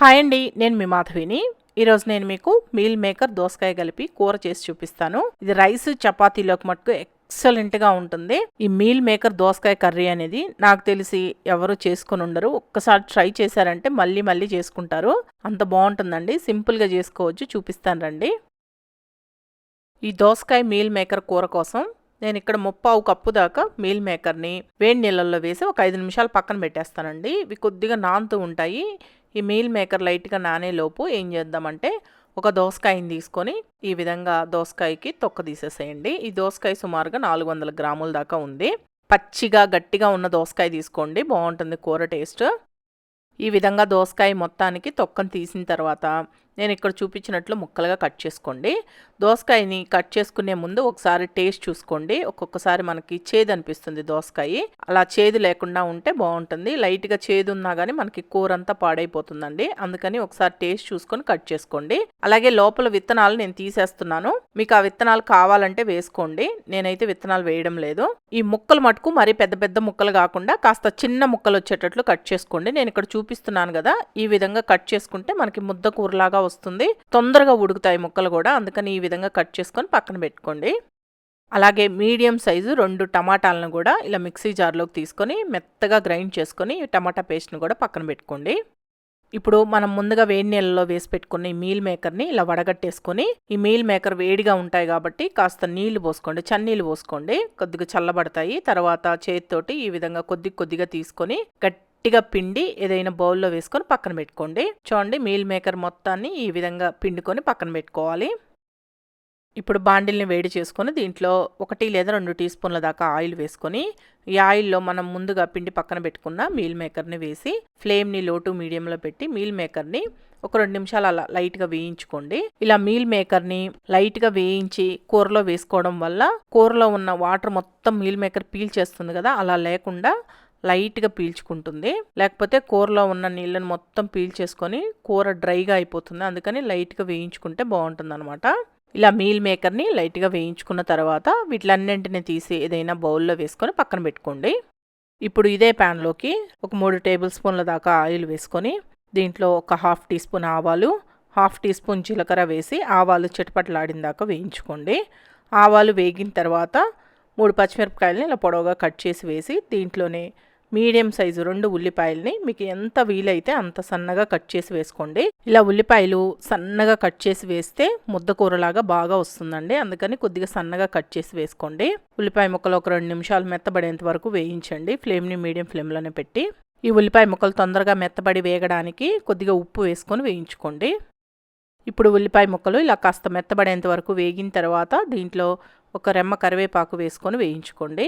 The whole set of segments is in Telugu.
హాయ్ అండి నేను మీ మాధవిని. ఈరోజు నేను మీకు మీల్ మేకర్ దోసకాయ కలిపి కూర చేసి చూపిస్తాను. ఇది రైస్ చపాతీలోకి మటుకు ఎక్సలెంట్గా ఉంటుంది. ఈ మీల్ మేకర్ దోసకాయ కర్రీ అనేది నాకు తెలిసి ఎవరు చేసుకుని ఉండరు. ఒక్కసారి ట్రై చేశారంటే మళ్ళీ మళ్ళీ చేసుకుంటారు. అంత బాగుంటుందండి. సింపుల్గా చేసుకోవచ్చు. చూపిస్తాను రండి. ఈ దోసకాయ మీల్ మేకర్ కూర కోసం నేను ఇక్కడ ముప్పావు కప్పు దాకా మీల్ మేకర్ని వేడి నీళ్ళల్లో వేసి ఒక ఐదు నిమిషాలు పక్కన పెట్టేస్తానండి. ఇవి కొద్దిగా నానుతూ ఉంటాయి. ఈ మీల్ మేకర్ లైట్గా నానేలోపు ఏం చేద్దామంటే ఒక దోసకాయని తీసుకొని ఈ విధంగా దోసకాయకి తొక్క తీసేసేయండి. ఈ దోసకాయ సుమారుగా నాలుగు వందల గ్రాముల దాకా ఉంది. పచ్చిగా గట్టిగా ఉన్న దోసకాయ తీసుకోండి. బాగుంటుంది కూర టేస్ట్. ఈ విధంగా దోసకాయ మొత్తానికి తొక్కను తీసిన తర్వాత నేను ఇక్కడ చూపించినట్లు ముక్కలుగా కట్ చేసుకోండి. దోసకాయని కట్ చేసుకునే ముందు ఒకసారి టేస్ట్ చూసుకోండి. ఒక్కొక్కసారి మనకి చేదు అనిపిస్తుంది దోసకాయ. అలా చేదు లేకుండా ఉంటే బాగుంటుంది. లైట్గా చేదు ఉన్నా కానీ మనకి కూర అంతా పాడైపోతుందండి. అందుకని ఒకసారి టేస్ట్ చూసుకొని కట్ చేసుకోండి. అలాగే లోపల విత్తనాలు నేను తీసేస్తున్నాను. మీకు ఆ విత్తనాలు కావాలంటే వేసుకోండి. నేనైతే విత్తనాలు వేయడం లేదు. ఈ ముక్కలు మటుకు మరి పెద్ద పెద్ద ముక్కలు కాకుండా కాస్త చిన్న ముక్కలు వచ్చేటట్లు కట్ చేసుకోండి. నేను ఇక్కడ చూపిస్తున్నాను కదా ఈ విధంగా కట్ చేసుకుంటే మనకి ముద్ద కూరలాగా వస్తుంది. తొందరగా ఉడుకుతాయి ముక్కలు కూడా. అందుకని ఈ విధంగా కట్ చేసుకొని పక్కన పెట్టుకోండి. అలాగే మీడియం సైజు రెండు టమాటాలను కూడా ఇలా మిక్సీ జార్లోకి తీసుకొని మెత్తగా గ్రైండ్ చేసుకొని టమాటా పేస్ట్ని కూడా పక్కన పెట్టుకోండి. ఇప్పుడు మనం ముందుగా వేడి నీళ్ళలో వేసి పెట్టుకున్న ఈ మీల్ మేకర్ని ఇలా వడగట్టేసుకొని ఈ మీల్ మేకర్ వేడిగా ఉంటాయి కాబట్టి కాస్త నీళ్ళు పోసుకోండి. చన్నీళ్ళు పోసుకోండి. కొద్దిగా చల్లబడతాయి. తర్వాత చేతితోటి ఈ విధంగా కొద్ది కొద్దిగా తీసుకొని గట్టి గట్టిగా పిండి ఏదైనా బౌల్లో వేసుకొని పక్కన పెట్టుకోండి. చూడండి మీల్ మేకర్ మొత్తాన్ని ఈ విధంగా పిండుకొని పక్కన పెట్టుకోవాలి. ఇప్పుడు బాండిల్ని వేడి చేసుకొని దీంట్లో ఒకటి లేదా రెండు టీ స్పూన్ల దాకా ఆయిల్ వేసుకొని ఈ ఆయిల్లో మనం ముందుగా పిండి పక్కన పెట్టుకున్న మీల్ మేకర్ని వేసి ఫ్లేమ్ని లో టు మీడియంలో పెట్టి మీల్ మేకర్ని ఒక రెండు నిమిషాలు అలా లైట్గా వేయించుకోండి. ఇలా మీల్ మేకర్ని లైట్గా వేయించి కూరలో వేసుకోవడం వల్ల కూరలో ఉన్న వాటర్ మొత్తం మీల్ మేకర్ పీల్ చేస్తుంది కదా అలా లేకుండా లైట్గా పీల్చుకుంటుంది. లేకపోతే కూరలో ఉన్న నీళ్ళని మొత్తం పీల్చేసుకొని కూర డ్రైగా అయిపోతుంది. అందుకని లైట్గా వేయించుకుంటే బాగుంటుంది అనమాట ఇలా మీల్ మేకర్ని లైట్గా వేయించుకున్న తర్వాత వీటిలన్నింటిని తీసి ఏదైనా బౌల్లో వేసుకొని పక్కన పెట్టుకోండి. ఇప్పుడు ఇదే ప్యాన్లోకి ఒక మూడు టేబుల్ స్పూన్ల దాకా ఆయిల్ వేసుకొని దీంట్లో ఒక హాఫ్ టీ స్పూన్ ఆవాలు హాఫ్ టీ స్పూన్ జీలకర్ర వేసి ఆవాలు చిటపట్లాడిన దాకా వేయించుకోండి. ఆవాలు వేగిన తర్వాత మూడు పచ్చిమిరపకాయలని ఇలా పొడవుగా కట్ చేసి వేసి దీంట్లోనే మీడియం సైజు రెండు ఉల్లిపాయల్ని మీకు ఎంత వీలైతే అంత సన్నగా కట్ చేసి వేసుకోండి. ఇలా ఉల్లిపాయలు సన్నగా కట్ చేసి వేస్తే ముద్ద కూరలాగా బాగా వస్తుందండి. అందుకని కొద్దిగా సన్నగా కట్ చేసి వేసుకోండి. ఉల్లిపాయ ముక్కలు ఒక రెండు నిమిషాలు మెత్తబడేంత వరకు వేయించండి. ఫ్లేమ్ని మీడియం ఫ్లేమ్లోనే పెట్టి ఈ ఉల్లిపాయ ముక్కలు తొందరగా మెత్తబడి వేగడానికి కొద్దిగా ఉప్పు వేసుకొని వేయించుకోండి. ఇప్పుడు ఉల్లిపాయ ముక్కలు ఇలా కాస్త మెత్తబడేంత వరకు వేగిన తర్వాత దీంట్లో ఒక రెమ్మ కరివేపాకు వేసుకొని వేయించుకోండి.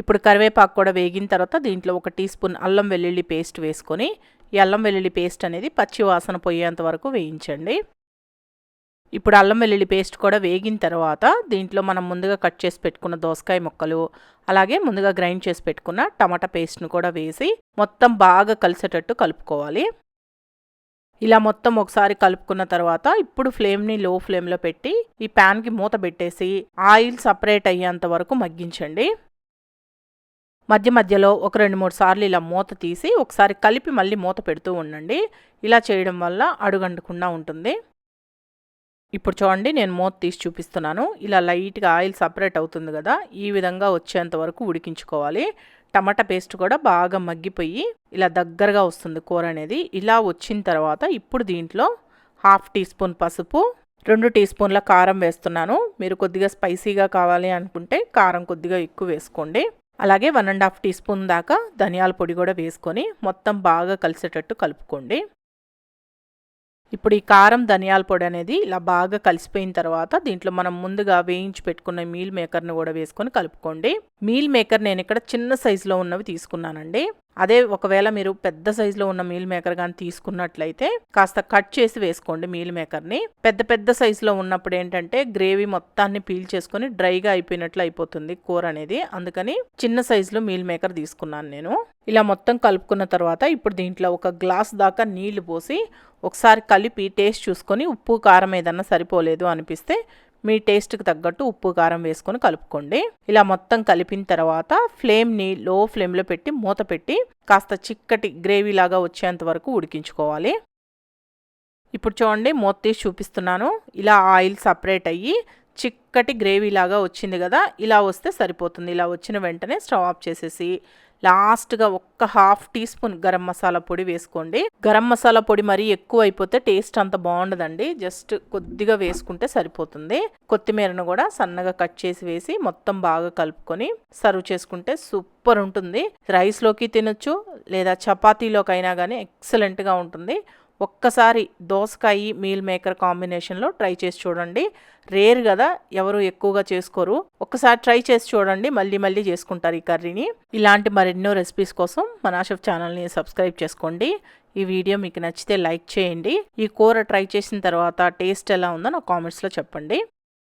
ఇప్పుడు కరివేపాకు కూడా వేగిన తర్వాత దీంట్లో ఒక టీ స్పూన్ అల్లం వెల్లుల్లి పేస్ట్ వేసుకొని ఈ అల్లం వెల్లుల్లి పేస్ట్ అనేది పచ్చి వాసన పోయేంత వరకు వేయించండి. ఇప్పుడు అల్లం వెల్లుల్లి పేస్ట్ కూడా వేగిన తర్వాత దీంట్లో మనం ముందుగా కట్ చేసి పెట్టుకున్న దోసకాయ ముక్కలు అలాగే ముందుగా గ్రైండ్ చేసి పెట్టుకున్న టమాటా పేస్ట్ను కూడా వేసి మొత్తం బాగా కలిసేటట్టు కలుపుకోవాలి. ఇలా మొత్తం ఒకసారి కలుపుకున్న తర్వాత ఇప్పుడు ఫ్లేమ్ని లో ఫ్లేమ్లో పెట్టి ఈ ప్యాన్కి మూత పెట్టేసి ఆయిల్ సపరేట్ అయ్యేంత వరకు మగ్గించండి. మధ్య మధ్యలో ఒక రెండు మూడు సార్లు ఇలా మూత తీసి ఒకసారి కలిపి మళ్ళీ మూత పెడుతూ ఉండండి. ఇలా చేయడం వల్ల అడుగంటకుండా ఉంటుంది. ఇప్పుడు చూడండి నేను మూత తీసి చూపిస్తున్నాను. ఇలా లైట్గా ఆయిల్ సపరేట్ అవుతుంది కదా ఈ విధంగా వచ్చేంత వరకు ఉడికించుకోవాలి. టమాటా పేస్ట్ కూడా బాగా మగ్గిపోయి ఇలా దగ్గరగా వస్తుంది కూర అనేది. ఇలా వచ్చిన తర్వాత ఇప్పుడు దీంట్లో హాఫ్ టీ స్పూన్ పసుపు రెండు టీ స్పూన్ల కారం వేస్తున్నాను. మీరు కొద్దిగా స్పైసీగా కావాలి అనుకుంటే కారం కొద్దిగా ఎక్కువ వేసుకోండి. అలాగే one and half teaspoon దాకా ధనియాల పొడి కూడా వేసుకొని మొత్తం బాగా కలిసేటట్టు కలుపుకోండి. ఇప్పుడు ఈ కారం ధనియాల పొడి అనేది ఇలా బాగా కలిసిపోయిన తర్వాత దీంట్లో మనం ముందుగా వేయించి పెట్టుకున్న మీల్ మేకర్ని కూడా వేసుకొని కలుపుకోండి. మీల్ మేకర్ నేను ఇక్కడ చిన్న సైజులో ఉన్నవి తీసుకున్నానండి. అదే ఒకవేళ మీరు పెద్ద సైజులో ఉన్న మీల్ మేకర్ కానీ తీసుకున్నట్లయితే కాస్త కట్ చేసి వేసుకోండి మీల్ మేకర్ని పెద్ద పెద్ద సైజులో ఉన్నప్పుడు ఏంటంటే గ్రేవీ మొత్తాన్ని పీల్ చేసుకొని డ్రైగా అయిపోయినట్లు అయిపోతుంది కూర అనేది. అందుకని చిన్న సైజులో మీల్ మేకర్ తీసుకున్నాను నేను. ఇలా మొత్తం కలుపుకున్న తర్వాత ఇప్పుడు దీంట్లో ఒక గ్లాస్ దాకా నీళ్ళు పోసి ఒకసారి కలిపి టేస్ట్ చూసుకొని ఉప్పు కారం ఏదన్నా సరిపోలేదు అనిపిస్తే మీ టేస్ట్కి తగ్గట్టు ఉప్పు కారం వేసుకొని కలుపుకోండి. ఇలా మొత్తం కలిపిన తర్వాత ఫ్లేమ్ని లో ఫ్లేమ్లో పెట్టి మూత పెట్టి కాస్త చిక్కటి గ్రేవీ లాగా వచ్చేంత వరకు ఉడికించుకోవాలి. ఇప్పుడు చూడండి మూత తీసి చూపిస్తున్నాను. ఇలా ఆయిల్ సపరేట్ అయ్యి చిక్కటి గ్రేవీ లాగా వచ్చింది కదా ఇలా వస్తే సరిపోతుంది. ఇలా వచ్చిన వెంటనే స్టవ్ ఆఫ్ చేసేసి లాస్ట్గా ఒక్క half teaspoon garam masala పొడి వేసుకోండి. గరం మసాలా పొడి మరీ ఎక్కువ అయిపోతే టేస్ట్ అంత బాగుండదండి. జస్ట్ కొద్దిగా వేసుకుంటే సరిపోతుంది. కొత్తిమీరను కూడా సన్నగా కట్ చేసి వేసి మొత్తం బాగా కలుపుకొని సర్వ్ చేసుకుంటే సూపర్ ఉంటుంది. రైస్లోకి తినొచ్చు లేదా చపాతీలోకైనా కానీ ఎక్సలెంట్గా ఉంటుంది. ఒక్కసారి దోసకాయ మీల్ మేకర్ కాంబినేషన్లో ట్రై చేసి చూడండి. రేర్ కదా ఎవరు ఎక్కువగా చేసుకోరు. ఒక్కసారి ట్రై చేసి చూడండి మళ్ళీ మళ్ళీ చేసుకుంటారు ఈ కర్రీని. ఇలాంటి మరెన్నో రెసిపీస్ కోసం మన ఆషఫ్ ఛానల్ని సబ్స్క్రైబ్ చేసుకోండి. ఈ వీడియో మీకు నచ్చితే లైక్ చేయండి. ఈ కూర ట్రై చేసిన తర్వాత టేస్ట్ ఎలా ఉందో నా కామెంట్స్లో చెప్పండి.